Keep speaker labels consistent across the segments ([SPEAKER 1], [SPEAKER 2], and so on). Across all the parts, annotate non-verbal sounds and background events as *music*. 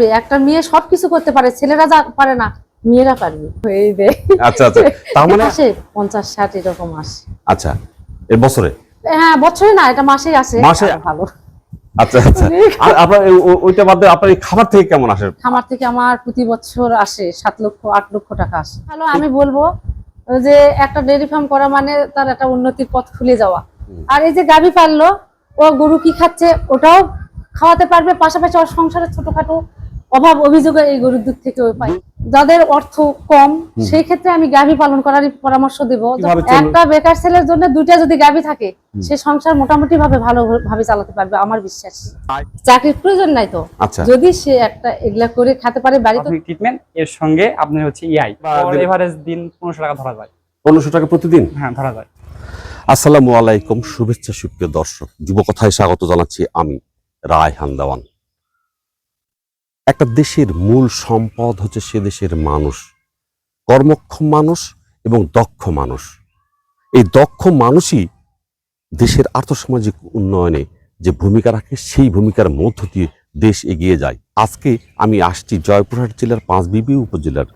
[SPEAKER 1] পারবে একটা মেয়ে সবকিছু করতে পারে ছেলেরা যা পারে না মেয়েরা পারবে। এই দে
[SPEAKER 2] আচ্ছা আচ্ছা। তার মানে
[SPEAKER 1] মাসে পঞ্চাশ ষাট এরকম আসে
[SPEAKER 2] আচ্ছা এর বছরে?
[SPEAKER 1] হ্যাঁ বছরে না এটা মাসেই আসে।
[SPEAKER 2] মাসে-
[SPEAKER 1] ভালো।
[SPEAKER 2] আচ্ছা আচ্ছা। আর আপনার ওইটা বাদ দিয়ে আপনার খাবার থেকে কেমন আসে?
[SPEAKER 1] খামার থেকে আমার প্রতি বছর আসে সাত লক্ষ আট লক্ষ টাকা আসে। হ্যালো আমি বলব যে একটা ডেয়ারি ফার্ম করা মানে তার একটা উন্নতির পথ খুলে যাওয়া। আর এই যে গাভী পাললো ও গরু কি খাচ্ছে ওটাও খাওয়াতে পারবে পাশাপাশি ওর সংসারে ছোটখাটো অভাব অভিযোগ এই গরুর দুধ থেকে পায় যাদের অর্থ কম সেই ক্ষেত্রে আমি গাভী পালন করার পরামর্শ দেব। একটা বেকার ছেলের জন্য দুইটা যদি গাভী থাকে সে সংসার মোটামুটি ভাবে ভালো ভাবে চালাতে পারবে আমার বিশ্বাস। চাকরির প্রয়োজন নাই তো।
[SPEAKER 2] আচ্ছা।
[SPEAKER 1] যদি সে একটা এগুলা করে খেতে পারে বাড়িতে
[SPEAKER 3] ট্রিটমেন্ট এর সঙ্গে আপনার হচ্ছে ইআই
[SPEAKER 2] বা দিন-
[SPEAKER 3] এভারেজ দিন পনেরোশো টাকা ধরা যায়।
[SPEAKER 2] পনেরোশো টাকা প্রতিদিন?
[SPEAKER 3] হ্যাঁ ধরা যায়।
[SPEAKER 2] আসসালামু আলাইকুম শুভেচ্ছা সুপ্রিয় দর্শক। যুবকথায় স্বাগত জানাচ্ছি আমি রায় হান্দাওয়ান একটা দেশের মূল সম্পদ হচ্ছে সে দেশের মানুষ। কর্মক্ষম মানুষ এবং দক্ষ মানুষ। এই দক্ষ মানুষই দেশের আর্থসামাজিক উন্নয়নে যে ভূমিকা রাখে, সেই ভূমিকার মধ্য দিয়ে দেশ এগিয়ে যায়। আজকে আমি আসছি জয়পুরহাট জেলার পাঁচবিবি উপজেলার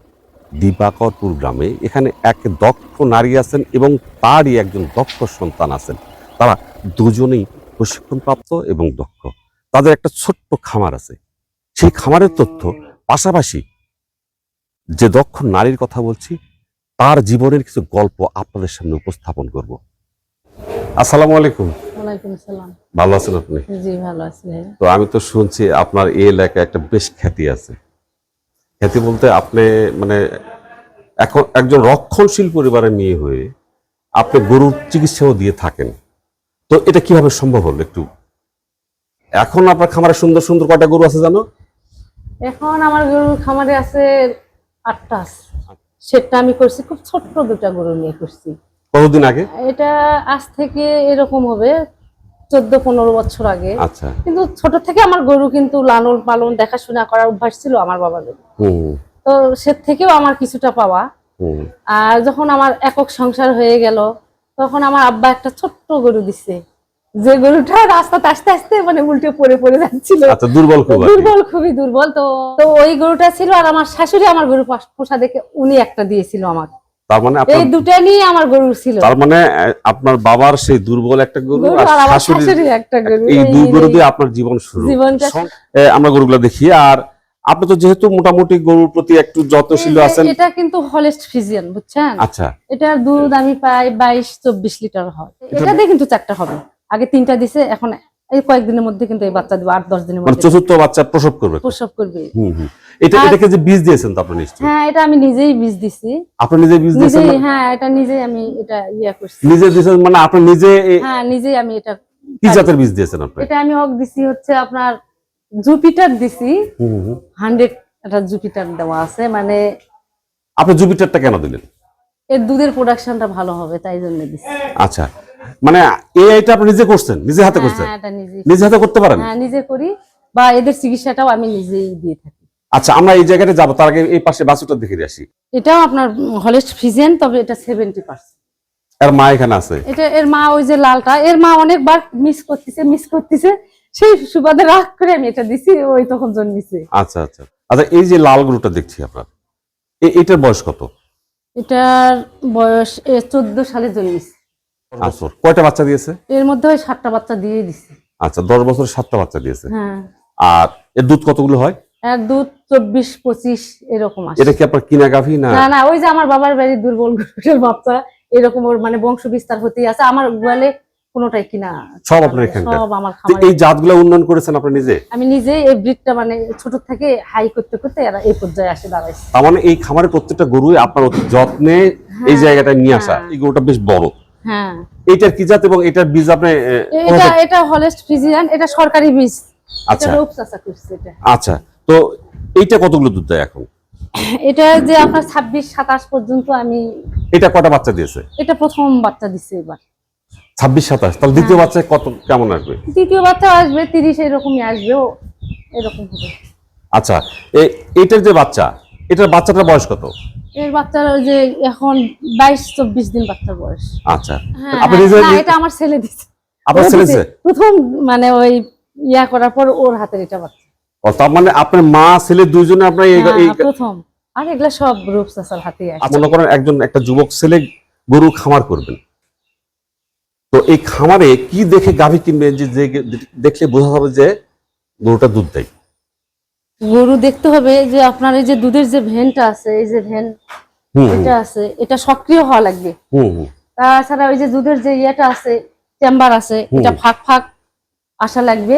[SPEAKER 2] দিবাকরপুর গ্রামে। এখানে এক দক্ষ নারী আছেন এবং তারই একজন দক্ষ সন্তান আছেন। তারা দুজনেই প্রশিক্ষণপ্রাপ্ত এবং দক্ষ। তাদের একটা ছোট্ট খামার আছে। সেই খামারের তথ্য পাশাপাশি যে দক্ষ নারীর কথা বলছি তার জীবনের কিছু গল্প আপনাদের সামনে উপস্থাপন করব। আসসালামু আলাইকুম। ভালো আছেন আপনি?
[SPEAKER 1] জি ভালো আছি
[SPEAKER 2] তো আমি তো শুনছি আপনার এই এলাকায় একটা বেশ খ্যাতি আছে। খ্যাতি বলতে আপনি মানে এখন একজন রক্ষণশীল পরিবারের মেয়ে হয়ে আপনি গরুর চিকিৎসাও দিয়ে থাকেন। তো এটা কীভাবে সম্ভব হলো একটু? এখন আপনার খামারে সুন্দর সুন্দর কয়টা গরু আছে জানো?
[SPEAKER 1] এখন আমার গরুর খামারে আছে আটটা সেটা আমি করছি খুব ছোট্ট দুটা গরু নিয়ে করছি।
[SPEAKER 2] কতদিন আগে?
[SPEAKER 1] এটা আজ থেকে এরকম হবে চোদ্দ পনেরো বছর আগে।
[SPEAKER 2] আচ্ছা।
[SPEAKER 1] কিন্তু ছোট থেকে আমার গরু কিন্তু লালন পালন দেখাশোনা করার অভ্যাস ছিল আমার বাবার
[SPEAKER 2] হুম।
[SPEAKER 1] তো সে থেকেও আমার কিছুটা পাওয়া। আর যখন আমার একক সংসার হয়ে গেল তখন আমার আব্বা একটা ছোট্ট গরু দিছে। যে গরুটা রাস্তাতে আসতে আসতে মানে উল্টে পড়ে পড়ে যাচ্ছিল।
[SPEAKER 2] আচ্ছা দুর্বল খুব
[SPEAKER 1] দুর্বল খুবই দুর্বল। তো তো ওই গরুটা ছিল আর আমার শাশুড়ি আমার গরু পোষা দেখে উনি একটা দিয়েছিল আমার।
[SPEAKER 2] তার মানে
[SPEAKER 1] এই দুটা নিয়ে আমার গরু ছিল।
[SPEAKER 2] তার মানে আপনার বাবার সেই দুর্বল একটা গরু আর শাশুড়ির
[SPEAKER 1] একটা গরু।
[SPEAKER 2] এই দুই গরু দিয়ে আপনার জীবন শুরু।
[SPEAKER 1] জীবনটা
[SPEAKER 2] আমরা গরুগুলো দেখি। আর আপনি তো যেহেতু মোটামুটি গরুর প্রতি একটু যত্নশীল আছেন
[SPEAKER 1] এটা কিন্তু হলেস্ট ফিজিয়ান বুঝছেন?
[SPEAKER 2] আচ্ছা।
[SPEAKER 1] এটার দুধ আমি পাই বাইশ চব্বিশ লিটার হয়। এটা দিয়ে কিন্তু চারটা হবে। আগে তিনটা দিছে এখন এই কয়েকদিনের মধ্যে কিন্তু এই বাচ্চা দিব আট দশ দিনের
[SPEAKER 2] মানে
[SPEAKER 1] মধ্যে।
[SPEAKER 2] চতুর্থ বাচ্চা প্রসব করবে
[SPEAKER 1] প্রসব করবে।
[SPEAKER 2] হুম হুম। এটা এটাকে যে বীজ দিয়েছেন তো আপনি নিশ্চয়ই?
[SPEAKER 1] হ্যাঁ এটা আমি নিজেই বীজ দিছি।
[SPEAKER 2] আপনি নিজে বীজ দিয়েছেন মানে-
[SPEAKER 1] হ্যাঁ এটা নিজেই আমি এটা ইয়ে করছি।
[SPEAKER 2] নিজে দিয়েছেন মানে আপনি নিজে
[SPEAKER 1] হ্যাঁ নিজেই আমি এটা
[SPEAKER 2] কি জাতের বীজ দিয়েছেন আপনি?
[SPEAKER 1] এটা আমি দিছি হচ্ছে আপনার জুপিটার দিছি। জুপিটার দেওয়া আছে মানে
[SPEAKER 2] আপনি জুপিটারটা কেন দিলেন?
[SPEAKER 1] এর দুধের প্রোডাকশনটা ভালো হবে তাই জন্য দিছি।
[SPEAKER 2] আচ্ছা মানে এই আইটা আপনি নিজে করছেন নিজে হাতে
[SPEAKER 1] হ্যাঁ,
[SPEAKER 2] করছেন?
[SPEAKER 1] নিজে
[SPEAKER 2] হাতে করতে পারেন?
[SPEAKER 1] হ্যাঁ নিজে করি বা এদের চিকিৎসাটাও আমি নিজেই দিয়ে থাকি।
[SPEAKER 2] আচ্ছা আমরা এই জায়গাটা যাব তার আগে এই পাশে বাছুরটা দেখে আসি।
[SPEAKER 1] এটাও আপনার হলেস্ট ফিজিয়ান তবে এটা সেভেন্টি পার্সেন্ট
[SPEAKER 2] আর মা এখানে আছে।
[SPEAKER 1] এটা এর মা ওই যে লালটা এর মা অনেকবার মিস করতেছে মিস করতেছে সেই সুবাদে রাগ করে আমি এটা দিছি ওই তখন জন্মিছে।
[SPEAKER 2] আচ্ছা আচ্ছা। আচ্ছা এই যে লাল গরুটা দেখছি আপনার এটার বয়স কত?
[SPEAKER 1] এটার বয়স চোদ্দ সালে জন্মিছে।
[SPEAKER 2] আচ্ছা কয়টা বাচ্চা দিয়েছে?
[SPEAKER 1] এর মধ্যে ওই সাতটা বাচ্চা দিয়ে দিছে।
[SPEAKER 2] আচ্ছা দশ বছরের সাতটা বাচ্চা দিয়েছে।
[SPEAKER 1] হ্যাঁ।
[SPEAKER 2] আর এর দুধ কতগুলো হয়?
[SPEAKER 1] এর দুধ চব্বিশ পঁচিশ এরকম আসে।
[SPEAKER 2] এটা কি আপনার কিনা গাভী না?
[SPEAKER 1] না না ওই যে আমার বাবার বাড়ির দুর্বল গরুটার বাচ্চা এরকম ওর মানে বংশ বিস্তার হতেই আছে। আমার গোয়ালে কোনোটাই কিনা
[SPEAKER 2] সব আপনার এখানকার?
[SPEAKER 1] সব আমার খামারে
[SPEAKER 2] এই জাতগুলো উন্নয়ন করেছেন আপনি নিজে?
[SPEAKER 1] আমি নিজে এই ব্রিডটা মানে ছোট থেকে হাই করতে করতে এরা এই পর্যায়ে আসে দাঁড়াইছে।
[SPEAKER 2] তার মানে এই খামারের প্রত্যেকটা গরুই আপনার যত্নে এই জায়গাটায় নিয়ে আসা। এই গরুটা বেশ বড়।
[SPEAKER 1] হ্যাঁ।
[SPEAKER 2] এইটার কি জাত এবং এটার বীজ আপনি
[SPEAKER 1] এটা এটা হলেস্ট ফিজিয়ান এটা সরকারি বীজ।
[SPEAKER 2] আচ্ছা।
[SPEAKER 1] এটা
[SPEAKER 2] আচ্ছা তো এইটা কতগুলো দুধ দেয় এখন?
[SPEAKER 1] এটা যে আপনার ছাব্বিশ সাতাশ পর্যন্ত আমি
[SPEAKER 2] এটা কটা বাচ্চা দিয়েছে?
[SPEAKER 1] এটা প্রথম বাচ্চা দিচ্ছে এবার।
[SPEAKER 2] ছাব্বিশ সাতাশ তাহলে দ্বিতীয়
[SPEAKER 1] হ্যাঁ।
[SPEAKER 2] বাচ্চায় কত কেমন আসবে?
[SPEAKER 1] দ্বিতীয় বাচ্চা আসবে তিরিশ এরকমই আসবে ও এরকম হবে।
[SPEAKER 2] আচ্ছা এই এইটার যে বাচ্চা এটার বাচ্চাটার বয়স কত?
[SPEAKER 1] এর বাচ্চার ওই যে এখন বাইশ চব্বিশ দিন বাচ্চার বয়স।
[SPEAKER 2] আচ্ছা।
[SPEAKER 1] হ্যাঁ,
[SPEAKER 2] আপনি
[SPEAKER 1] হ্যাঁ, এটা আমার ছেলে দিচ্ছে
[SPEAKER 2] আপনার ছেলে?
[SPEAKER 1] প্রথম মানে ওই ইয়া করার পর ওর হাতের এটা বাচ্চা।
[SPEAKER 2] তার মানে আপনার মা ছেলে দুইজনে আপনার এই
[SPEAKER 1] হ্যাঁ, প্রথম। আর এগুলা সব রূপ চাচার হাতে আছে
[SPEAKER 2] মনে করেন একজন একটা যুবক ছেলে গরু খামার করবেন। তো এই খামারে কি দেখে গাভী কিনবে? যে যে- দেখলে বোঝা যাবে যে গরুটা দুধ দেয়।
[SPEAKER 1] গরু দেখতে হবে যে আপনার এই যে দুধের যে ভেনটা আছে এই যে ভেন এটা আছে এটা সক্রিয় হওয়া লাগবে। তাছাড়া ওই যে দুধের যে ইয়েটা আছে চেম্বার আছে এটা ফাঁক ফাঁক আসা লাগবে।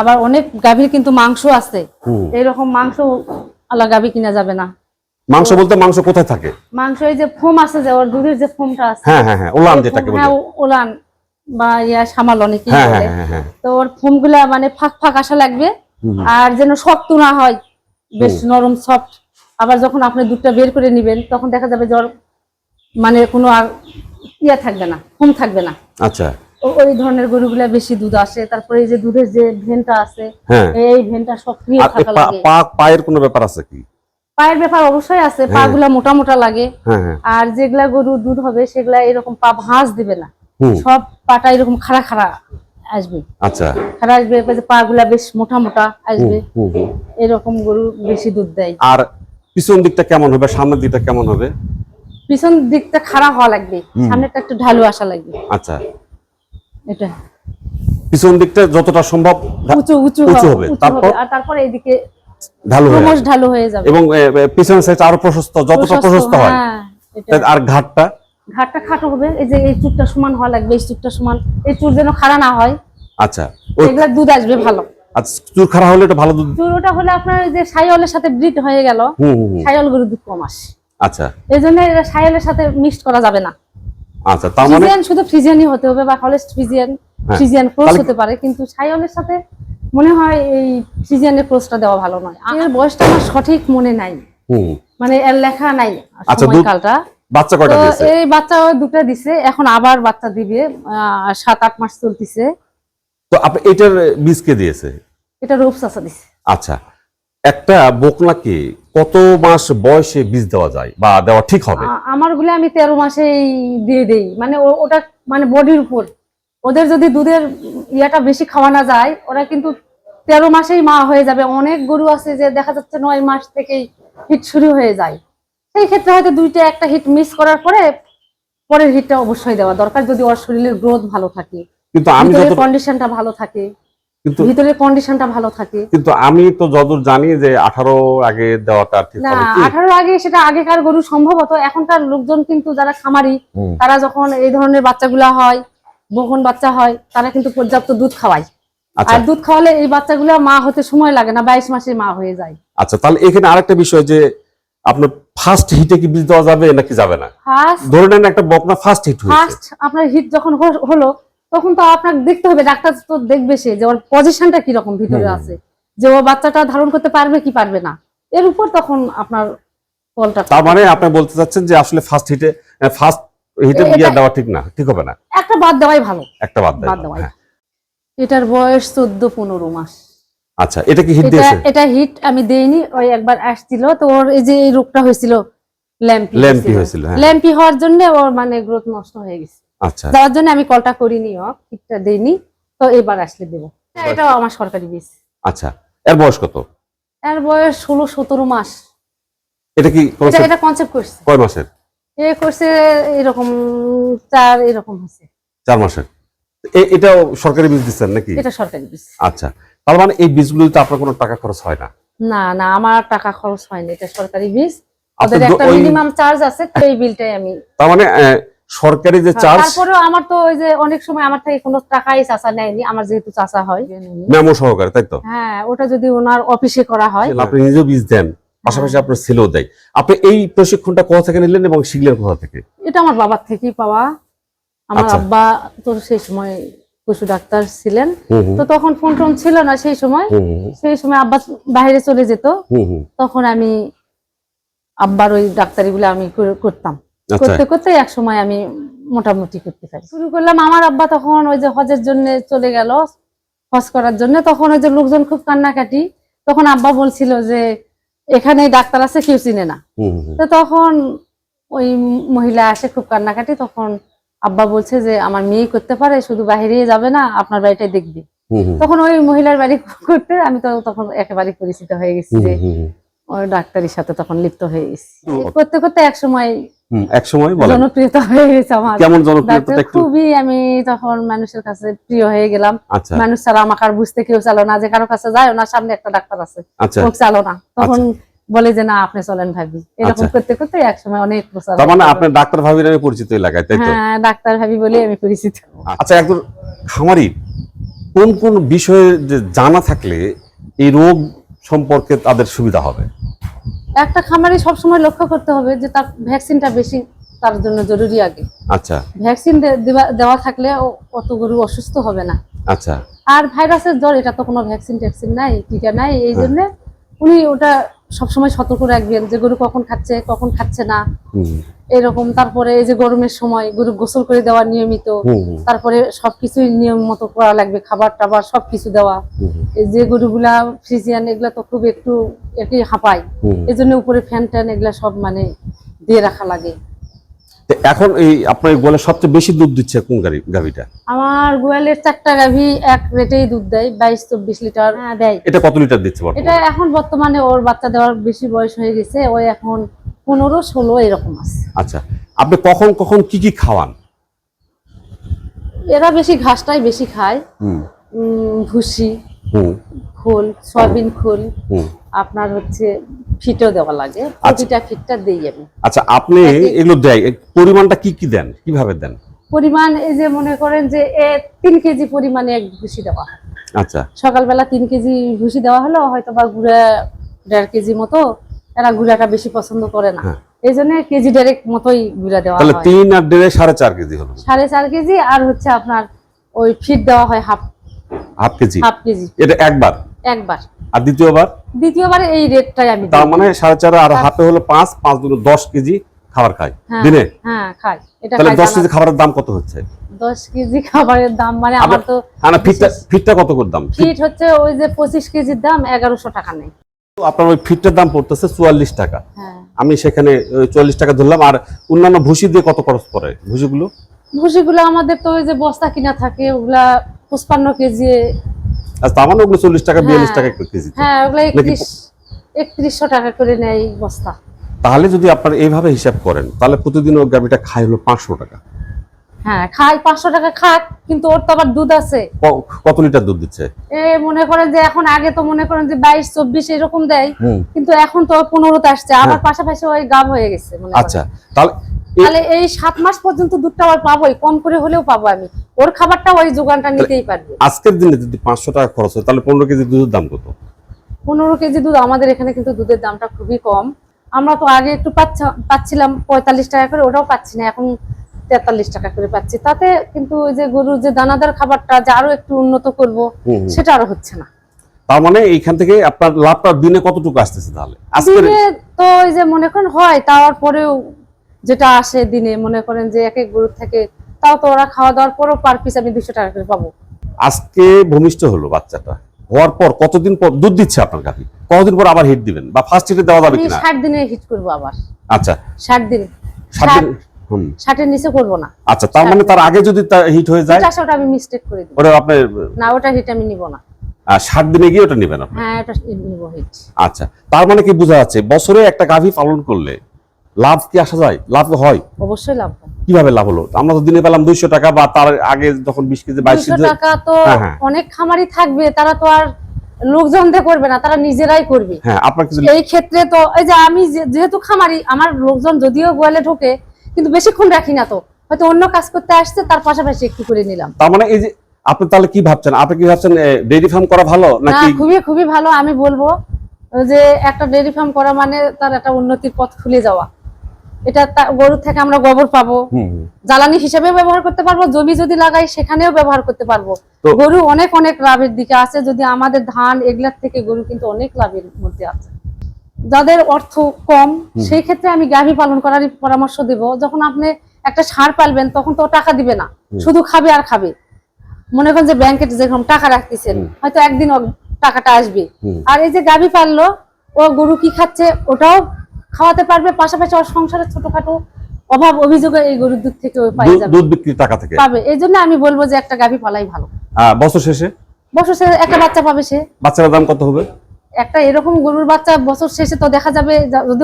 [SPEAKER 1] আবার অনেক গাভীর কিন্তু মাংস আছে। এইরকম মাংস আলা গাভী কিনা যাবে না।
[SPEAKER 2] মাংস বলতে মাংস কোথায় থাকে?
[SPEAKER 1] মাংস এই যে ফোম আছে যে ওর দুধের যে ফোমটা আছে।
[SPEAKER 2] হ্যাঁ হ্যাঁ হ্যাঁ ওলান যেটাকে বলে।
[SPEAKER 1] হ্যাঁ ওলান বা ইয়া সামাল অনেকে
[SPEAKER 2] হ্যাঁ হ্যাঁ হ্যাঁ
[SPEAKER 1] তো ওর ফোমগুলা মানে ফাঁক ফাঁক আসা লাগবে। আর যেন শক্ত না হয় বেশ নরম সফট আবার যখন আপনি দুধটা বের করে নেবেন তখন দেখা যাবে জ্বর মানে কোনো আর ইয়া থাকবে না ফোম থাকবে না।
[SPEAKER 2] আচ্ছা।
[SPEAKER 1] ওই ধরনের গরুগুলা বেশি দুধ আসে। তারপরে এই যে দুধের যে ভেনটা আছে
[SPEAKER 2] হ্যাঁ।
[SPEAKER 1] এই ভেনটা সক্রিয় থাকা লাগে।
[SPEAKER 2] পা- পায়ের কোনো ব্যাপার আছে কি?
[SPEAKER 1] পায়ের ব্যাপার অবশ্যই আছে পা গুলা মোটা মোটা লাগে।
[SPEAKER 2] হ্যাঁ হ্যাঁ।
[SPEAKER 1] আর যেগুলা গরু দুধ হবে সেগুলা এরকম পা ভাঁজ দিবে না। সব পাটা এরকম খাড়া খাড়া আসবে।
[SPEAKER 2] আচ্ছা।
[SPEAKER 1] খাড়া আসবে পা গুলা বেশ মোটা মোটা আসবে। এরকম গরু বেশি দুধ দেয়।
[SPEAKER 2] আর পিছন দিকটা কেমন হবে? সামনের দিকটা কেমন হবে?
[SPEAKER 1] পিছন দিকটা খাড়া হওয়া লাগবে। সামনেটা একটু ঢালু আসা লাগবে।
[SPEAKER 2] আচ্ছা।
[SPEAKER 1] এটা।
[SPEAKER 2] পিছন দিকটা যতটা সম্ভব
[SPEAKER 1] উঁচু উঁচু হবে।
[SPEAKER 2] তারপর?
[SPEAKER 1] আর তারপরে এদিকে
[SPEAKER 2] ঢালু হয়ে
[SPEAKER 1] ঢালু হয়ে যাবে।
[SPEAKER 2] এবং পিছনের সাইড আরও প্রশস্ত যতটা প্রশস্ত হয়।
[SPEAKER 1] হ্যাঁ
[SPEAKER 2] আর ঘাটটা?
[SPEAKER 1] ঘাটটা খাটো হবে এই যে এই চুটটা সমান হওয়া লাগবে এই চুটটা সমান এই চুট যেন খাড়া না হয়।
[SPEAKER 2] আচ্ছা
[SPEAKER 1] এগুলা দুধ আসবে ভালো।
[SPEAKER 2] আচ্ছা চুর খারাপ হলে এটা ভালো দুধ?
[SPEAKER 1] চুর ওটা হলে আপনার যে সাইওয়ালের সাথে ব্রিড হয়ে গেল। সাইওয়াল গরু দুধ কম আসে।
[SPEAKER 2] আচ্ছা।
[SPEAKER 1] এই জন্য এটা সাইওয়ালের সাথে মিক্সড করা যাবে না।
[SPEAKER 2] আচ্ছা তার মানে
[SPEAKER 1] ফ্রিজিয়ান শুধু ফ্রিজিয়ানই হতে হবে বা হলেস্ট ফ্রিজিয়ান
[SPEAKER 2] হ্যাঁ।
[SPEAKER 1] ফ্রিজিয়ান ক্রস হতে পারে কিন্তু সাইওয়ালের সাথে মনে হয় এই ফ্রিজিয়ানের ক্রসটা দেওয়া ভালো নয়। এর বয়সটা আমার সঠিক মনে নাই। মানে এর লেখা নাই
[SPEAKER 2] আচ্ছা,
[SPEAKER 1] সময়কালটা।
[SPEAKER 2] বাচ্চা কয়টা দিয়েছে?
[SPEAKER 1] এই বাচ্চা দুটো দিছে এখন আবার বাচ্চা দিবে আহ, সাত আট মাস চলতেছে।
[SPEAKER 2] তো আপনি এটার বীজ কে দিয়েছে?
[SPEAKER 1] এটা রূপ চাষা দিছে।
[SPEAKER 2] আচ্ছা একটা বকনাকে কত মাস বয়সে বীজ দেওয়া যায় বা দেওয়া ঠিক হবে?
[SPEAKER 1] আমারগুলো আমি তেরো মাসেই দিয়ে দেই। মানে ওটা মানে বডির উপর। ওদের যদি দুধের ইয়াটা বেশি খাওয়ানো যায় ওরা কিন্তু তেরো মাসেই মা হয়ে যাবে। অনেক গরু আছে যে দেখা যাচ্ছে নয় মাস থেকেই হিট শুরু হয়ে যায়। সেই ক্ষেত্রে হয়তো দুইটা একটা হিট মিস করার পরে পরের হিটটা অবশ্যই দেওয়া দরকার যদি ওর শরীরের গ্রোথ ভালো থাকে।
[SPEAKER 2] কিন্তু আমি যত
[SPEAKER 1] কন্ডিশনটা ভালো থাকে।
[SPEAKER 2] কিন্তু
[SPEAKER 1] ভিতরের কন্ডিশনটা ভালো থাকে।
[SPEAKER 2] কিন্তু আমি তো যতদূর জানি যে আঠারো আগে দেওয়াটা ঠিক
[SPEAKER 1] না
[SPEAKER 2] হবে কি?
[SPEAKER 1] আঠারো আগে সেটা আগেকার গরু সম্ভবত। এখনকার লোকজন কিন্তু যারা খামারি তারা যখন এই ধরনের বাচ্চাগুলা হয় বহন বাচ্চা হয় তারা কিন্তু পর্যাপ্ত দুধ খাওয়ায়।
[SPEAKER 2] আচ্ছা।
[SPEAKER 1] আর দুধ খাওয়ালে এই বাচ্চাগুলা মা হতে সময় লাগে না বাইশ মাসে মা হয়ে যায়।
[SPEAKER 2] আচ্ছা তাহলে এখানে আরেকটা বিষয় যে আপনার ফার্স্ট হিটে কি বীজ দেওয়া যাবে নাকি যাবে না?
[SPEAKER 1] ফার্স্ট
[SPEAKER 2] ধরে নেন একটা বকনা ফার্স্ট হিট
[SPEAKER 1] ফার্স্ট আপনার হিট যখন হলো তখন তো আপনাকে দেখতে হবে ডাক্তার তো দেখবে সে যে ওর পজিশনটা কীরকম ভিতরে আছে। যে ও বাচ্চাটা ধারণ করতে পারবে কি পারবে না। এর উপর তখন আপনার ফলটা
[SPEAKER 2] তার মানে আপনি বলতে চাচ্ছেন যে আসলে ফার্স্ট হিটে ফার্স্ট হিটে বিয়ে দেওয়া ঠিক না ঠিক হবে না?
[SPEAKER 1] একটা বাদ দেওয়াই ভালো।
[SPEAKER 2] একটা বাদ
[SPEAKER 1] বাদ দেওয়াই। এটার বয়স চোদ্দ পনেরো মাস।
[SPEAKER 2] আচ্ছা এটা কি হিট দিয়েছে?
[SPEAKER 1] এটা হিট আমি দেইনি ওই একবার আসছিল। তো ওর এই যে এই রোগটা হয়েছিল ল্যাম্পি
[SPEAKER 2] ল্যাম্পি হয়েছিল, হ্যাঁ।
[SPEAKER 1] ল্যাম্পি হওয়ার জন্য ওর মানে গ্রোথ নষ্ট হয়ে গেছে।
[SPEAKER 2] আচ্ছা।
[SPEAKER 1] যাওয়ার জন্য আমি কলটা করিনি ও হিটটা দেইনি। তো এবার আসলে দেবো। এটা আমার সরকারি বীজ
[SPEAKER 2] আচ্ছা এর বয়স কত?
[SPEAKER 1] এর বয়স ষোলো সতেরো মাস।
[SPEAKER 2] এটা কি
[SPEAKER 1] এটা কনসেপ্ট করছে
[SPEAKER 2] কয় মাসের?
[SPEAKER 1] এ করছে এরকম চার এরকম হয়েছে।
[SPEAKER 2] চার মাসের। এটাও সরকারি বীজ দিচ্ছেন নাকি?
[SPEAKER 1] এটা সরকারি বীজ
[SPEAKER 2] আচ্ছা তার মানে এই বীজগুলোতে আপনার কোনো টাকা খরচ হয় না?
[SPEAKER 1] না না আমার টাকা খরচ হয়নি এটা সরকারি বীজ।
[SPEAKER 2] আপনি
[SPEAKER 1] ওদের একটা মিনিমাম চার্জ আছে এই বিলটাই আমি
[SPEAKER 2] তার মানে সরকারি যে চার্জ
[SPEAKER 1] হ্যাঁ, তারপরেও আমার তো ওই যে অনেক সময় আমার থেকে কোনো টাকাই চাচা নেয়নি আমার যেহেতু চাচা হয়।
[SPEAKER 2] মেমো সহকারে তাই তো?
[SPEAKER 1] হ্যাঁ ওটা যদি ওনার অফিসে করা হয়।
[SPEAKER 2] আপনি নিজেও বীজ দেন পাশাপাশি আপনার ছেলেও দেয়। আপনি এই প্রশিক্ষণটা কোথা থেকে নিলেন এবং শিখলেন কোথা থেকে?
[SPEAKER 1] এটা আমার বাবার থেকেই পাওয়া। আমার
[SPEAKER 2] আচ্ছা।
[SPEAKER 1] আব্বা তো সেই সময় পশু ডাক্তার ছিলেন। তো তখন ফোন টোন ছিল না সেই সময়। সেই সময় আব্বা বাইরে চলে যেত। তখন আমি আব্বার ওই ডাক্তারিগুলো আমি করতাম।
[SPEAKER 2] আচ্ছা।
[SPEAKER 1] করতে করতে এক সময় আমি মোটামুটি করতে পারি। শুরু করলাম আমার আব্বা তখন ওই যে হজের জন্য চলে গেল হজ করার জন্য। তখন ওই যে লোকজন খুব কান্নাকাটি। তখন আব্বা বলছিল যে এখানে ডাক্তার আছে কেউ চিনে না। তো তখন ওই মহিলা আসে খুব কান্নাকাটি। তখন আব্বা বলছে যে আমার মেয়ে করতে পারে শুধু বাইরে যাবে না আপনার বাড়িটাই দেখবে। তখন ওই মহিলার বাড়ি করতে আমি তো তখন একেবারে পরিচিত হয়ে গেছি যে। ওই ডাক্তারের সাথে তখন লিপ্ত হয়ে গেছি। করতে করতে এক সময়
[SPEAKER 2] হুম এক সময়
[SPEAKER 1] জনপ্রিয়তা হয়ে গেছে আমার।
[SPEAKER 2] কেমন জনপ্রিয়তা
[SPEAKER 1] খুবই আমি তখন মানুষের কাছে প্রিয় হয়ে গেলাম।
[SPEAKER 2] আচ্ছা।
[SPEAKER 1] মানুষ ছাড়া আমাকে আর বুঝতে কেউ চালো না যে কারও কাছে যায় না সামনে একটা ডাক্তার আছে।
[SPEAKER 2] আচ্ছা।
[SPEAKER 1] ও চালো না। তখন বলে যে না আপনি চলেন ভাবি। এরকম
[SPEAKER 2] আচ্ছা।
[SPEAKER 1] করতে করতে এক সময় অনেক প্রচার
[SPEAKER 2] তার মানে। আপনার ডাক্তার ভাবির নামে পরিচিত এলাকায় তাই তো?
[SPEAKER 1] হ্যাঁ ডাক্তার ভাবি বলে আমি পরিচিত।
[SPEAKER 2] আচ্ছা একজন খামারি কোন কোন বিষয়ে যে জানা থাকলে এই রোগ সম্পর্কে তাদের সুবিধা হবে?
[SPEAKER 1] একটা খামারে সবসময় লক্ষ্য করতে হবে যে তার ভ্যাকসিনটা বেশি তার জন্য জরুরি আগে।
[SPEAKER 2] আচ্ছা।
[SPEAKER 1] ভ্যাকসিন দেওয়া- দেওয়া থাকলে অত গরু অসুস্থ হবে না।
[SPEAKER 2] আচ্ছা।
[SPEAKER 1] আর ভাইরাসের জ্বর এটা তো কোনো ভ্যাকসিন ট্যাকসিন নাই টিকা নাই এই
[SPEAKER 2] হ্যাঁ।
[SPEAKER 1] জন্য উনি ওটা সবসময় সতর্ক রাখবেন যে গরু কখন খাচ্ছে কখন খাচ্ছে না। এরকম তারপরে এই যে গরমের সময় গরু গোসল করে দেওয়া নিয়মিত তারপরে সবকিছুই নিয়ম মতো করা লাগবে খাবার টাবার সবকিছু দেওয়া। এই যে গরুগুলা ফ্রিজিয়ান এগুলা তো খুব একটু একটু হাঁপায়। এজন্য উপরে ফ্যান ট্যান এগুলা সব মানে দিয়ে রাখা লাগে।
[SPEAKER 2] এখন এই আপনার গোলে সবচেয়ে বেশি দুধ দিচ্ছে কোন গাড়ি গাভিটা?
[SPEAKER 1] আমার গোয়ালের চারটা গাভী এক রেটেই দুধ দেয় বাইশ চব্বিশ লিটার হ্যাঁ, দেয়।
[SPEAKER 2] এটা কত লিটার দিচ্ছে
[SPEAKER 1] এটা এখন বর্তমানে ওর বাচ্চা দেওয়ার বেশি বয়স হয়ে গেছে ও এখন পনেরো ষোলো এরকম আছে।
[SPEAKER 2] আচ্ছা আপনি কখন কখন কি কি খাওয়ান?
[SPEAKER 1] এরা বেশি ঘাসটাই বেশি খায়। ভুসি খোল সয়াবিন খোল।
[SPEAKER 2] হুম।
[SPEAKER 1] আপনার হচ্ছে ফিটও দেওয়া লাগে। প্রতিটা ফিটটা দিই আমি।
[SPEAKER 2] আচ্ছা আপনি এগুলো দেয় পরিমাণটা কি কি দেন? কীভাবে দেন?
[SPEAKER 1] পরিমাণ এই যে মনে করেন যে এ তিন কেজি পরিমাণে এক ভুসি দেওয়া হয়।
[SPEAKER 2] আচ্ছা।
[SPEAKER 1] সকালবেলা তিন কেজি ভুসি দেওয়া হলো হয়তো বা গুঁড়া দেড় কেজি মতো। এরা গুঁড়াটা বেশি পছন্দ করে না।
[SPEAKER 2] হ্যাঁ।
[SPEAKER 1] এই জন্য কেজি ডেরেক মতোই গুঁড়া দেওয়া হয়।
[SPEAKER 2] তিন আর দেড়ে সাড়ে চার কেজি হলো।
[SPEAKER 1] সাড়ে চার কেজি আর হচ্ছে আপনার ওই ফিট দেওয়া হয় half.
[SPEAKER 2] Half KG?
[SPEAKER 1] Half KG.
[SPEAKER 2] এটা একবার?
[SPEAKER 1] একবার।
[SPEAKER 2] আর দ্বিতীয়বার?
[SPEAKER 1] দ্বিতীয়বারে এই রেটটাই আমি
[SPEAKER 2] তার মানে সাড়ে চার আর হাফে হলো পাঁচ পাঁচ দুটো দশ কেজি খাবার খায়
[SPEAKER 1] হ্যাঁ,
[SPEAKER 2] দিনে।
[SPEAKER 1] হ্যাঁ খাই এটা
[SPEAKER 2] তাহলে
[SPEAKER 1] খাই
[SPEAKER 2] দশ কেজি খাবারের দাম কত হচ্ছে?
[SPEAKER 1] দশ কেজি খাবারের দাম মানে আমার তো
[SPEAKER 2] হ্যাঁ ফিটটা ফিটটা কত করে দাম?
[SPEAKER 1] ফিট হচ্ছে ওই যে পঁচিশ কেজির দাম এগারোশো টাকা নেই।
[SPEAKER 2] আপনার ওই ফিটটার দাম পড়তেছে চুয়াল্লিশ টাকা।
[SPEAKER 1] হ্যাঁ।
[SPEAKER 2] আমি সেখানে চুয়াল্লিশ টাকা ধরলাম। আর অন্যান্য ভুসি দিয়ে কত খরচ পড়ে ভুসিগুলো?
[SPEAKER 1] ভুসিগুলো আমাদের তো ওই যে বস্তা কিনা থাকে ওগুলা পঁচপান্ন কেজি
[SPEAKER 2] আর তার মানে ওগুলো চল্লিশ টাকা বিয়াল্লিশ
[SPEAKER 1] হ্যাঁ।
[SPEAKER 2] টাকা কেজি
[SPEAKER 1] হ্যাঁ ওগুলো একত্রিশশো টাকা করে নেয় বস্তা।
[SPEAKER 2] তাহলে যদি আপনার এইভাবে হিসাব করেন তাহলে প্রতিদিন ওই গাভিটা খায় হলো পাঁচশো টাকা।
[SPEAKER 1] হ্যাঁ খাই পাঁচশো টাকা খাক কিন্তু ওর তো আবার দুধ আছে।
[SPEAKER 2] কত লিটার দুধ দিচ্ছে?
[SPEAKER 1] এ মনে করেন যে এখন আগে তো মনে করেন যে বাইশ চব্বিশ এরকম দেয় কিন্তু এখন তো পনেরোতে আসছে আবার পাশাপাশি ওই গাব হয়ে গেছে
[SPEAKER 2] আচ্ছা তাহলে
[SPEAKER 1] তাহলে এই সাত মাস পর্যন্ত দুধটা আবার পাবোই কম করে হলেও পাবো আমি। ওর খাবারটা ওই যোগানটা নিতেই পারবে।
[SPEAKER 2] আজকের দিনে যদি পাঁচশো টাকা খরচ হয় তাহলে পনেরো কেজি দুধের দাম কত?
[SPEAKER 1] পনেরো কেজি দুধ আমাদের এখানে কিন্তু দুধের দামটা খুবই কম। আমরা তো আগে একটু পাচ্ছিলাম পঁয়তাল্লিশ টাকা করে ওটাও পাচ্ছি না এখন তেতাল্লিশ টাকা করে পাচ্ছি। তাতে কিন্তু ওই যে গরুর যে দানাদার খাবারটা যে আরও একটু উন্নত করব। সেটা আরও হচ্ছে না।
[SPEAKER 2] তার মানে এইখান থেকে আপনার লাভটা দিনে কতটুকু আসতেছে তাহলে?
[SPEAKER 1] তো ওই যে মনে করেন হয় তারপরেও যেটা আসে দিনে মনে করেন যে এক এক গরুর থেকে তাও তো ওরা খাওয়া দাওয়ার পরও পার পিস আমি দুশো টাকা করে পাবো।
[SPEAKER 2] আজকে ভূমিষ্ঠ হলো বাচ্চাটা। হওয়ার পর কতদিন পর দুধ দিচ্ছে আপনার গাভি কতদিন পর আবার হিট দিবেন? বা ফার্স্ট হিটে দেওয়া যাবে কিনা?
[SPEAKER 1] ষাট দিনে হিট করব আবার।
[SPEAKER 2] আচ্ছা।
[SPEAKER 1] ষাট দিন।
[SPEAKER 2] সাত
[SPEAKER 1] ষাট
[SPEAKER 2] দিন? হুম।
[SPEAKER 1] ষাটের নিচে করব না।
[SPEAKER 2] আচ্ছা তার মানে তার আগে যদি হিট হয়ে যায়
[SPEAKER 1] ওটা আমি মিস্টেক করে দিই
[SPEAKER 2] ওটা আপনার
[SPEAKER 1] না ওটা হিট আমি নিব না।
[SPEAKER 2] আহ, ষাট দিনে গিয়ে ওটা নেবেন আপনি?
[SPEAKER 1] হ্যাঁ এটা নিব হিট
[SPEAKER 2] আচ্ছা তার মানে কি বোঝা যাচ্ছে বছরে একটা গাভী পালন করলে লাভ কি আসা যায়? লাভ হয়।
[SPEAKER 1] অবশ্যই লাভ
[SPEAKER 2] কীভাবে লাভ হলো? আমরা তো দিনে পেলাম দুইশো টাকা বা তার আগে যখন বিশ কেজি বাইশ কেজি
[SPEAKER 1] টাকা তো
[SPEAKER 2] হ্যাঁ, হ্যাঁ।
[SPEAKER 1] অনেক খামারি থাকবে তারা তো আর লোকজন দিয়ে করবে না তারা নিজেরাই করবে।
[SPEAKER 2] হ্যাঁ আপনার কিছু
[SPEAKER 1] এই ক্ষেত্রে তো এই যে আমি যেহেতু খামারি আমার লোকজন যদিও গোয়ালে ঢোকে কিন্তু বেশিক্ষণ রাখি না তো। হয়তো অন্য কাজ করতে আসছে তার পাশাপাশি একটু করে নিলাম।
[SPEAKER 2] তার মানে এই যে আপনি তাহলে কি ভাবছেন? আপনি কি ভাবছেন ডেইরি ফার্ম করা ভালো
[SPEAKER 1] না
[SPEAKER 2] নাকি
[SPEAKER 1] খুবই খুবই ভালো আমি বলব যে একটা ডেইরি ফার্ম করা মানে তার একটা উন্নতির পথ খুলে যাওয়া। এটা গরুর থেকে আমরা গোবর পাবো। জ্বালানি হিসেবে ব্যবহার করতে পারব জমি যদি লাগাই সেখানেও ব্যবহার করতে পারব। গরু অনেক অনেক লাভের দিকে আছে। যদি আমাদের ধান এগুলার থেকে গরু কিন্তু অনেক লাভের মধ্যে আছে। যাদের অর্থ কম সেই ক্ষেত্রে আমি গাভী পালন করারই পরামর্শ দেব। যখন আপনি একটা সার পালবেন তখন তো ও টাকা দিবে না। শুধু খাবে আর খাবে। মনে করেন যে ব্যাংকে যেরকম টাকা রাখতেছেন হয়তো একদিন টাকাটা আসবে। আর এই যে গাভী পাললো ও গরু কি খাচ্ছে ওটাও খাওয়াতে পারবে পাশাপাশি ওর সংসারের ছোটখাটো অভাব অভিযোগে এই গরুর দুধ থেকে পাই যাবে।
[SPEAKER 2] দুধ বিক্রির টাকা থেকে?
[SPEAKER 1] পাবে। এই জন্য আমি বলব যে একটা গাভী পালাই ভালো।
[SPEAKER 2] বছর শেষে?
[SPEAKER 1] বছর শেষে একটা বাচ্চা পাবে সে।
[SPEAKER 2] বাচ্চার দাম কত হবে?
[SPEAKER 1] একটা এরকম গরুর বাচ্চা বছর শেষে তো দেখা যাবে যদি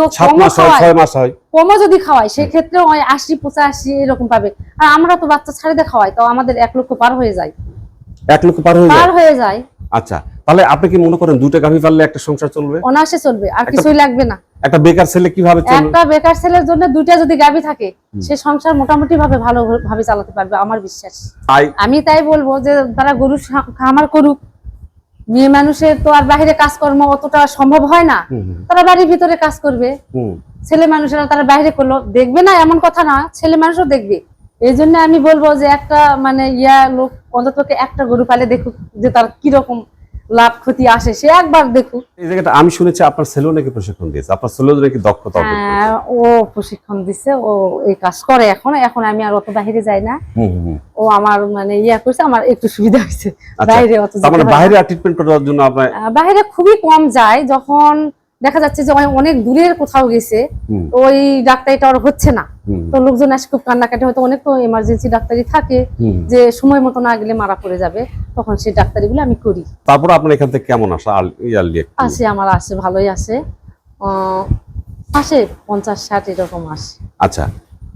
[SPEAKER 1] কমও
[SPEAKER 2] হয়
[SPEAKER 1] যদি খাওয়ায় সেক্ষেত্রে ওই আশি পঁচাশি এরকম পাবে। আর আমরা তো বাচ্চা ছাড়িতে খাওয়াই তো আমাদের এক লক্ষ পার হয়ে যায়।
[SPEAKER 2] এক লক্ষ পার হয়ে যায়?
[SPEAKER 1] পার হয়ে যায়।
[SPEAKER 2] আচ্ছা তাহলে আপনি কি মনে করেন দুইটা গাভী পারলে একটা সংসার চলবে?
[SPEAKER 1] অনায়াসে চলবে আর কিছুই লাগবে না।
[SPEAKER 2] একটা বেকার ছেলে কীভাবে চলবে?
[SPEAKER 1] একটা বেকার ছেলের জন্য দুইটা যদি গাবি থাকে সে সংসার মোটামুটি ভাবে ভালো ভাবে চালাতে পারবে আমার বিশ্বাস।
[SPEAKER 2] তাই?
[SPEAKER 1] আমি তাই বলব যে তারা গরু খামার করুক মেয়ে মানুষের তো আর বাইরে কাজকর্ম অতটা সম্ভব হয় না। তারা বাড়ির ভিতরে কাজ করবে। ছেলে মানুষেরা তারা বাইরে করল দেখবে না এমন কথা না ছেলে মানুষও দেখবে। এই জন্য আমি বলব যে একটা মানে ইয়া লোক অন্ততকে একটা গরু পালে দেখুক যে তার কীরকম লাভ ক্ষতি আসে সে একবার দেখুক।
[SPEAKER 2] এই জায়গাটা আমি শুনেছি আপনার ছেলেও নাকি প্রশিক্ষণ দিয়েছে। আপনার ছেলেও নাকি দক্ষতা
[SPEAKER 1] হ্যাঁ, ও প্রশিক্ষণ দিচ্ছে ও এই কাজ করে এখন। এখন আমি আর অত বাইরে যাই না। ও আমার মানে ইয়া করছে আমার একটু সুবিধা হয়েছে।
[SPEAKER 2] আচ্ছা,
[SPEAKER 1] বাইরে অত
[SPEAKER 2] মানে। বাইরে ট্রিটমেন্ট করার জন্য আপনার
[SPEAKER 1] বাইরে খুবই কম যায়। যখন দেখা যাচ্ছে যে অনেক- দূরের কোথাও গেছে। ওই ডাক্তারিটা আর হচ্ছে না। তো লোকজন আসে খুব কান্নাকাটি হয়তো অনেক তো এমার্জেন্সি ডাক্তারি থাকে যে সময় মতো না গেলে মারা পড়ে যাবে তখন সেই ডাক্তারিগুলো আমি করি।
[SPEAKER 2] তারপর আপনার এখান থেকে কেমন আসা? ইয়ারলি
[SPEAKER 1] আসে আমার আসে ভালোই আসে। আসে পঞ্চাশ ষাট এরকম আসে।
[SPEAKER 2] আচ্ছা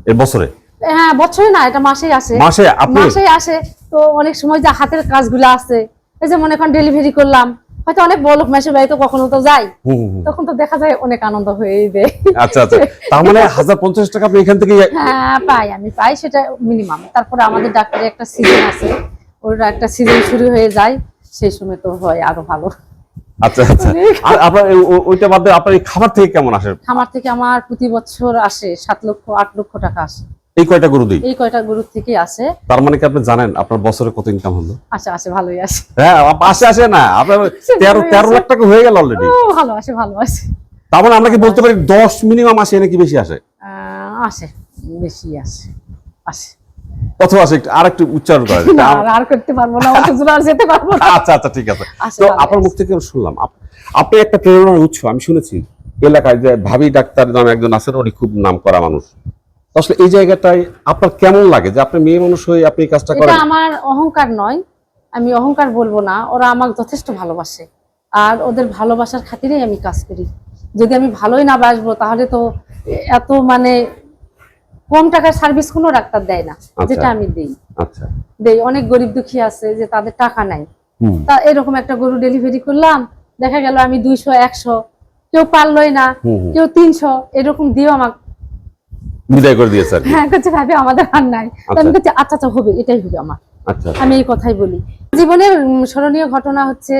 [SPEAKER 2] এই বছরে?
[SPEAKER 1] হ্যাঁ বছরে না এটা মাসেই আসে।
[SPEAKER 2] মাসে
[SPEAKER 1] মাসেই আসে। তো অনেক সময় যে হাতের কাজগুলো আছে এই যে মনে করেন ডেলিভারি করলাম হয়তো অনেক বড় লোক বাড়িতে কখনো তো যাই। তখন তো দেখা যায় অনেক আনন্দ হয়ে যায়।
[SPEAKER 2] আচ্ছা আচ্ছা। তার মানে *laughs* হাজার পঞ্চাশ টাকা আপনি এখান থেকে
[SPEAKER 1] হ্যাঁ পাই আমি পাই সেটা মিনিমাম তারপরে আমাদের ডাক্তারের একটা সিজন আছে ওর একটা সিজন শুরু হয়ে যায় সেই সময় তো হয় আরও ভালো।
[SPEAKER 2] আচ্ছা আচ্ছা। আর আপনার ওইটা বাদ দিয়ে আপনার খাবার থেকে কেমন আসে?
[SPEAKER 1] খামার থেকে আমার প্রতি বছর আসে সাত লক্ষ আট লক্ষ টাকা আসে।
[SPEAKER 2] এই কয়টা গরু দিই?
[SPEAKER 1] এই কয়টা গরুর থেকে আসে
[SPEAKER 2] তার মানে কি আপনি জানেন আপনার বছরে কত ইনকাম হলো?
[SPEAKER 1] আসে আসে ভালোই আসে
[SPEAKER 2] হ্যাঁ আসে আসে না। আপনার *laughs* তেরো তেরো লাখ টাকা হয়ে গেল অলরেডি
[SPEAKER 1] ও ভালো আসে ভালো আসে
[SPEAKER 2] তার মানে আমরা কি বলতে পারি দশ মিনিমাম আসে নাকি বেশি আসে?
[SPEAKER 1] আসে বেশি আসে আসে।
[SPEAKER 2] কত আসে একটু আর একটু উচ্চারণ করেন। *laughs*
[SPEAKER 1] আর- করতে পারব না আর যেতে পারব না।
[SPEAKER 2] আচ্ছা আচ্ছা ঠিক আছে। তো আপনার মুখ থেকে শুনলাম আপ- আপনি একটা প্রেরণার উৎস আমি শুনেছি। এলাকায় যে ভাবি ডাক্তার নামে একজন আছেন উনি খুব নাম করা মানুষ। আসলে এই জায়গাটায় আপনার কেমন লাগে যে আপনি মেয়ে মানুষ হয়ে আপনি কাজটা
[SPEAKER 1] এটা
[SPEAKER 2] করেন?
[SPEAKER 1] আমার অহংকার নয়। আমি অহংকার বলব না। ওরা আমাকে যথেষ্ট ভালোবাসে। আর ওদের ভালোবাসার খাতিরেই আমি কাজ করি। যদি আমি ভালোই না বাসবো তাহলে তো এত মানে কম টাকার সার্ভিস কোনো ডাক্তার দেয় না
[SPEAKER 2] আচ্ছা।
[SPEAKER 1] যেটা আমি দিই।
[SPEAKER 2] আচ্ছা।
[SPEAKER 1] দেই। অনেক গরিব দুঃখী আছে যে তাদের টাকা নাই। তা এরকম একটা গরু ডেলিভারি করলাম। দেখা গেল আমি দুইশো একশো কেউ পারলই না। কেউ তিনশো এরকম দিও আমাকে
[SPEAKER 2] বিদায় করে দিয়েছে আর
[SPEAKER 1] হ্যাঁ করছে ভাবি আমাদের আর নাই। আমি
[SPEAKER 2] আচ্ছা।
[SPEAKER 1] আচ্ছা আচ্ছা হবে এটাই হবে আমার।
[SPEAKER 2] আচ্ছা
[SPEAKER 1] আমি এই কথাই বলি। জীবনের স্মরণীয় ঘটনা হচ্ছে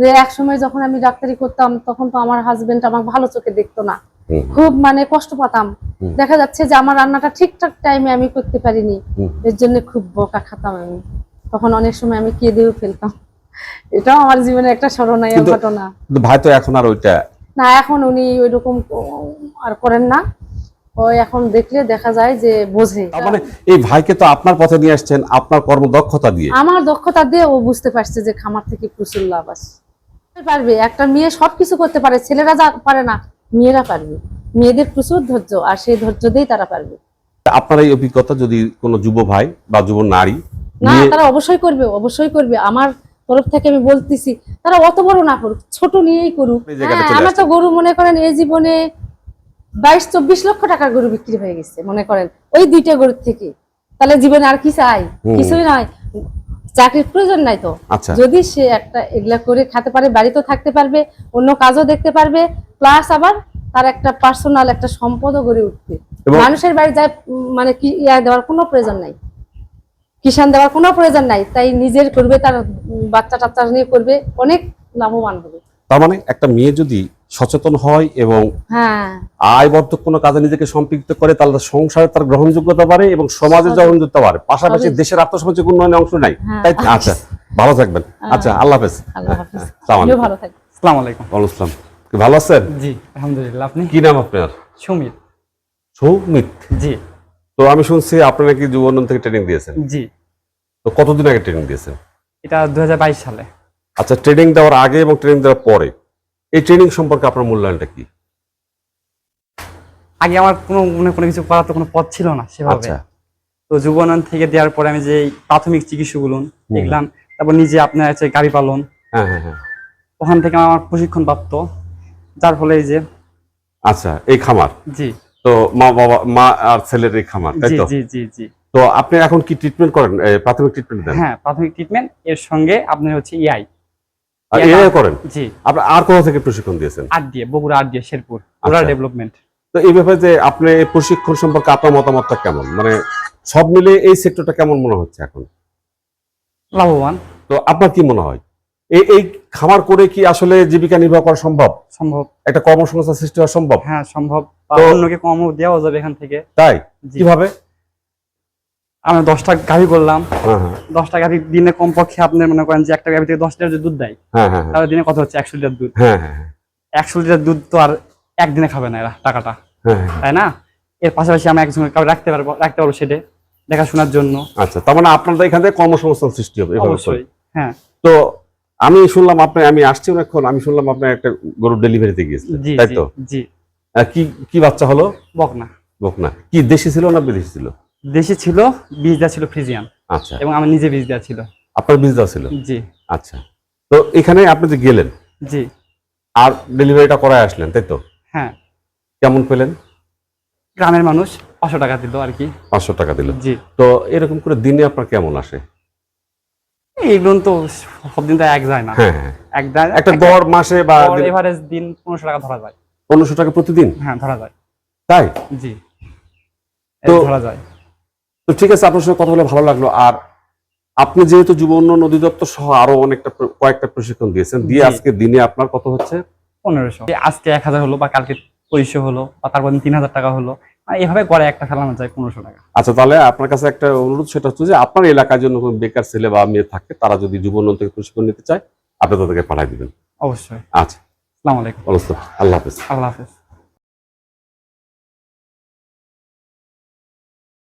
[SPEAKER 1] যে এক সময় যখন আমি ডাক্তারি করতাম তখন তো আমার হাজবেন্ড আমাকে ভালো চোখে দেখতো না। খুব মানে কষ্ট পাতাম। দেখা যাচ্ছে যে আমার রান্নাটা ঠিকঠাক টাইমে আমি করতে পারিনি। এর জন্য খুব বকা খাতাম আমি। তখন অনেক সময় আমি কেঁদেও ফেলতাম। এটাও আমার জীবনে একটা স্মরণীয় ঘটনা।
[SPEAKER 2] ভাই তো এখন আর ওইটা
[SPEAKER 1] না এখন উনি ওইরকম আর করেন না। ওই এখন দেখলে দেখা যায় যে বোঝে।
[SPEAKER 2] মানে এই ভাইকে তো আপনার পথে নিয়ে আসছেন আপনার কর্মদক্ষতা দিয়ে।
[SPEAKER 1] আমার দক্ষতা দিয়ে ও বুঝতে পারছে যে খামার থেকে প্রচুর লাভ আছে। পারবে একটা মেয়ে সবকিছু করতে পারে ছেলেরা যা পারে না মেয়েরা পারবে। মেয়েদের প্রচুর ধৈর্য আর সেই ধৈর্য দিয়েই তারা পারবে।
[SPEAKER 2] আপনার এই অভিজ্ঞতা যদি কোনো যুব ভাই বা যুব নারী
[SPEAKER 1] না তারা অবশ্যই করবে অবশ্যই করবে। আমার তরফ থেকে আমি বলতেছি তারা অত বড় না করুক ছোট নিয়েই করুক। হ্যাঁ, আমার তো গরু মনে করেন এই জীবনে বাইশ চব্বিশ লক্ষ টাকার গরু বিক্রি হয়ে গেছে মনে করেন। ওই দুইটা গরুর থেকে। তাহলে জীবনে আর কি চাই? কিছুই নয়। চাকরির প্রয়োজন নাই তো।
[SPEAKER 2] আচ্ছা।
[SPEAKER 1] যদি সে একটা এগুলা করে খেতে পারে বাড়িতেও থাকতে পারবে অন্য কাজও দেখতে পারবে প্লাস আবার তার একটা পার্সোনাল একটা সম্পদও গড়ে উঠবে। মানুষের বাড়ি যায় মানে কি ইয়া দেওয়ার কোনো প্রয়োজন নাই। কিষান দেওয়ার কোনো প্রয়োজন নাই। তাই নিজের করবে তার বাচ্চা টাচ্চা নিয়ে করবে অনেক লাভবান হবে।
[SPEAKER 2] তার মানে একটা মেয়ে যদি সচেতন হয় এবং
[SPEAKER 1] আয়
[SPEAKER 2] বর্ধক কোনো কাজে নিজেকে সম্পৃক্ত করে তাহলে তার সংসারে তার গ্রহণযোগ্যতা বাড়ে এবং সমাজে গ্রহণযোগ্যতা বাড়ে। পাশাপাশি দেশের আত্মসামাজিক উন্নয়নে অংশ নেয়
[SPEAKER 1] হ্যাঁ।
[SPEAKER 2] তাই তো? আচ্ছা। ভালো থাকবেন। আচ্ছা আল্লাহ হাফেজ। আসসালামু আলাইকুম।
[SPEAKER 1] ভালো থাকবেন।
[SPEAKER 3] আসসালামু আলাইকুম।
[SPEAKER 2] ওয়ালাইকুম ভালো আছেন?
[SPEAKER 3] জি আলহামদুলিল্লাহ। আপনি?
[SPEAKER 2] কি নাম আপনার?
[SPEAKER 3] সুমিত।
[SPEAKER 2] সৌমিত?
[SPEAKER 3] জি।
[SPEAKER 2] তো আমি শুনছি আপনি নাকি যুবনন থেকে ট্রেনিং দিয়েছেন।
[SPEAKER 3] জি।
[SPEAKER 2] তো কতদিন আগে ট্রেনিং দিয়েছেন?
[SPEAKER 3] এটা দু হাজার বাইশ সালে।
[SPEAKER 2] আচ্ছা ট্রেনিং দেওয়ার আগে এবং ট্রেনিং দেওয়ার পরে? এই ট্রেনিং সম্পর্কে আপনার মূল্যায়নটা কি?
[SPEAKER 3] আগে আমার কোনো মনে কোনো কিছু করার তো কোনো পথ ছিল না সেভাবে।
[SPEAKER 2] আচ্ছা।
[SPEAKER 3] তো যুবনয়ন থেকে দেওয়ার পরে আমি যে প্রাথমিক চিকিৎসাগুলো দেখলাম তারপর নিজে আপনার হচ্ছে গাড়ি পালন।
[SPEAKER 2] হ্যাঁ হ্যাঁ হ্যাঁ।
[SPEAKER 3] ওখান থেকে আমার প্রশিক্ষণ প্রাপ্ত। যার ফলে এই যে
[SPEAKER 2] আচ্ছা এই খামার?
[SPEAKER 3] জি।
[SPEAKER 2] তো মা বাবা মা আর ছেলের এই খামার তাই
[SPEAKER 3] জি
[SPEAKER 2] তো?
[SPEAKER 3] জি জি জি।
[SPEAKER 2] তো আপনি এখন কি ট্রিটমেন্ট করেন? প্রাথমিক ট্রিটমেন্ট দেন?
[SPEAKER 3] হ্যাঁ প্রাথমিক ট্রিটমেন্ট এর সঙ্গে আপনার হচ্ছে ইআই
[SPEAKER 2] এআই করেন?
[SPEAKER 3] জি।
[SPEAKER 2] আপনি আর কোথা থেকে প্রশিক্ষণ দিয়েছেন?
[SPEAKER 3] আট দিয়ে বগুড়া আট দিয়ে শেরপুর। রুরাল
[SPEAKER 2] আচ্ছা।
[SPEAKER 3] ডেভেলপমেন্ট
[SPEAKER 2] তো এই ব্যাপারে যে আপনি প্রশিক্ষণ সম্পর্কে আপনার মতামতটা কেমন? মানে সব মিলে এই সেক্টরটা কেমন মনে হচ্ছে এখন?
[SPEAKER 3] লাভবান।
[SPEAKER 2] তো আপনার কি মনে হয়? এই এই খামার করে কি আসলে জীবিকা নির্বাহ করা সম্ভব?
[SPEAKER 3] সম্ভব।
[SPEAKER 2] একটা কর্মসংস্থান সৃষ্টি হওয়া সম্ভব?
[SPEAKER 3] হ্যাঁ সম্ভব। অন্যকে কমও দেওয়া যাবে এখান থেকে।
[SPEAKER 2] তাই। কীভাবে?
[SPEAKER 3] আমরা দশটা গাভি করলাম।
[SPEAKER 2] হ্যাঁ হ্যাঁ।
[SPEAKER 3] দশটা গাভি দিনে কমপক্ষে আপনি মনে করেন যে একটা গাভি থেকে দশ লিটার দুধ দেয়।
[SPEAKER 2] হ্যাঁ
[SPEAKER 3] তাহলে দিনে কত হচ্ছে? একশো লিটার দুধ। একশো লিটার দুধ তো আর একদিনে খাবে না এরা টাকাটা। তাই না? এর পাশাপাশি আমরা একজন কাউকে রাখতে পারব রাখতে পারব সেটা দেখাশোনার জন্য।
[SPEAKER 2] আচ্ছা তার মানে আপনাদের এখান থেকে কর্মসংস্থান সৃষ্টি হবে
[SPEAKER 3] অবশ্যই হ্যাঁ।
[SPEAKER 2] তো আমি শুনলাম আপনি আমি আসছি অনেকক্ষণ আমি শুনলাম আপনি একটা গরুর ডেলিভারিতে গিয়েছিলেন তাই তো?
[SPEAKER 3] জি।
[SPEAKER 2] কি কি বাচ্চা হলো?
[SPEAKER 3] বক না
[SPEAKER 2] বকনা। কি দেশি ছিল না বিদেশি ছিল?
[SPEAKER 3] দেশি ছিল বীজ দেওয়া ছিল ফ্রিজিয়ান।
[SPEAKER 2] আচ্ছা।
[SPEAKER 3] এবং আমার নিজে বীজ দেওয়া ছিল।
[SPEAKER 2] আপনার বীজ দেওয়া ছিল?
[SPEAKER 3] জি।
[SPEAKER 2] আচ্ছা। তো এখানে আপনি যে গেলেন
[SPEAKER 3] জি।
[SPEAKER 2] আর ডেলিভারিটা করায় আসলেন তাই তো?
[SPEAKER 3] হ্যাঁ।
[SPEAKER 2] কেমন পেলেন?
[SPEAKER 3] গ্রামের মানুষ পাঁচশো টাকা দিল আর কি।
[SPEAKER 2] পাঁচশো টাকা দিল।
[SPEAKER 3] জি।
[SPEAKER 2] তো এরকম করে দিনে আপনার কেমন আসে?
[SPEAKER 3] এইগুলো তো সব দিন তো এক যায় না।
[SPEAKER 2] হ্যাঁ হ্যাঁ।
[SPEAKER 3] এক যায়
[SPEAKER 2] একটা গড় মাসে বা
[SPEAKER 3] এভারেজ দিন পনেরোশো টাকা ধরা যায়।
[SPEAKER 2] পনেরোশো টাকা প্রতিদিন?
[SPEAKER 3] হ্যাঁ ধরা যায়।
[SPEAKER 2] তাই?
[SPEAKER 3] জি।
[SPEAKER 2] তো-
[SPEAKER 3] ধরা যায়।
[SPEAKER 2] তো ঠিক আছে আপনার সঙ্গে কথা বলে ভালো লাগল। আর আপনি যেহেতু যুব উন্নয়ন অধিদপ্তর সহ আরও অনেকটা কয়েকটা প্রশিক্ষণ দিয়েছেন দিয়ে আজকে দিনে আপনার কত হচ্ছে?
[SPEAKER 3] পনেরোশো। আজকে এক হাজার হলো বা কালকে পঁচিশশো হলো বা তারপর তিন হাজার টাকা হলো আর এভাবে গড়ে একটা ফেলানো যায় পনেরোশো টাকা।
[SPEAKER 2] আচ্ছা তাহলে আপনার কাছে একটা অনুরোধ সেটা হচ্ছে যে আপনার এলাকার জন্য কোনো বেকার ছেলে বা মেয়ে থাকে তারা যদি যুব উন্নয়ন থেকে প্রশিক্ষণ নিতে চায় আপনি তাদেরকে পাঠাই দিবেন।
[SPEAKER 3] অবশ্যই।
[SPEAKER 2] আচ্ছা।
[SPEAKER 3] আসসালামু আলাইকুম।
[SPEAKER 2] আল্লাহ হাফেজ।
[SPEAKER 3] আল্লাহ হাফেজ।